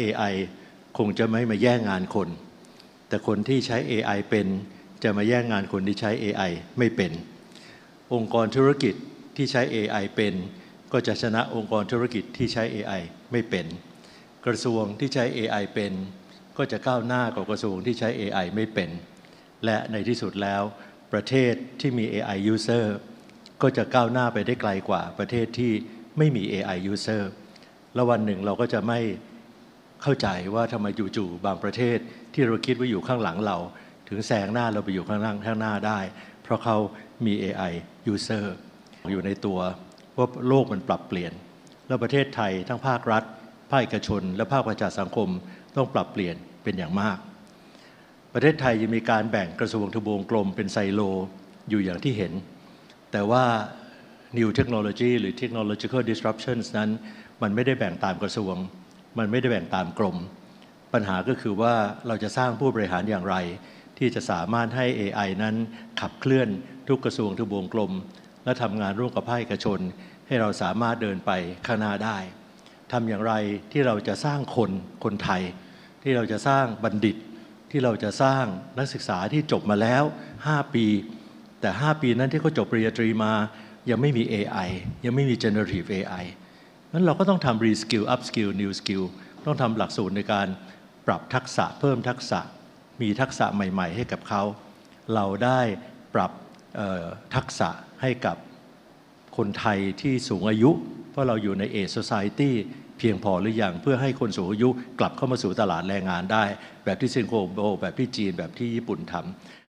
AI คงจะไม่มาแย่งงานคน แต่คนที่ใช้ AI เป็นจะมาแย่งงานคนที่ใช้ AI ไม่เป็น องค์กรธุรกิจที่ใช้ AI เป็น ก็จะชนะองค์กรธุรกิจที่ใช้ AI ไม่เป็น กระทรวงที่ใช้ AI เป็น ก็จะก้าวหน้ากว่ากระทรวงที่ใช้ AI ไม่เป็น และในที่สุดแล้ว ประเทศที่มี AI user ก็จะก้าวหน้าไปได้ไกลกว่าประเทศที่ไม่มี AI user แล้ววันหนึ่งเราก็จะไม่ เข้าใจว่าทำไมจู่ๆบางประเทศที่เราคิดว่าอยู่ข้างหลังเรา ถึงแซงหน้าเราไปอยู่ข้างหน้าข้างหน้าได้ เพราะเขามี AI user อยู่ในตัวว่าโลกมันปรับเปลี่ยน แล้วประเทศไทยทั้งภาครัฐ ภาคเอกชน และภาคประชาสังคมต้องปรับเปลี่ยนเป็นอย่างมาก ประเทศไทยยังมีการแบ่งกระทรวงทบวงกลมเป็นไซโลอยู่อย่างที่เห็น แต่ว่า New Technology หรือ Technological Disruptions นั้น มันไม่ได้แบ่งตามกระทรวง มันไม่ได้แบ่งตามกรมปัญหาก็คือว่าเราจะสร้างผู้บริหารอย่างไร ที่จะสามารถให้ AI นั้นขับเคลื่อนทุกกระทรวงทบวงกลม และทำงานร่วมกับภาคเอกชน ให้เราสามารถเดินไปข้างหน้าได้ทำอย่างไรที่เราจะสร้างคนคนไทย ที่เราจะสร้างบัณฑิต ที่เราจะสร้างนักศึกษาที่จบมาแล้ว 5 ปี แต่ 5 ปีนั้นที่เขาจบปริญญาตรีมายังไม่มี AI ยังไม่มี generative AI นั้นเราก็ต้องทำ reskill upskill new skill ต้องทำหลักสูตรในการปรับทักษะเพิ่มทักษะมีทักษะใหม่ ๆ ให้กับเขา เราได้ปรับทักษะให้กับคนไทยที่สูงอายุ เพราะเราอยู่ใน age society เพียงพอหรือยังเพื่อให้คนสูงอายุกลับเข้ามาสู่ตลาดแรงงานได้ แบบที่สิงคโปร์แบบที่จีนแบบที่ญี่ปุ่นทำ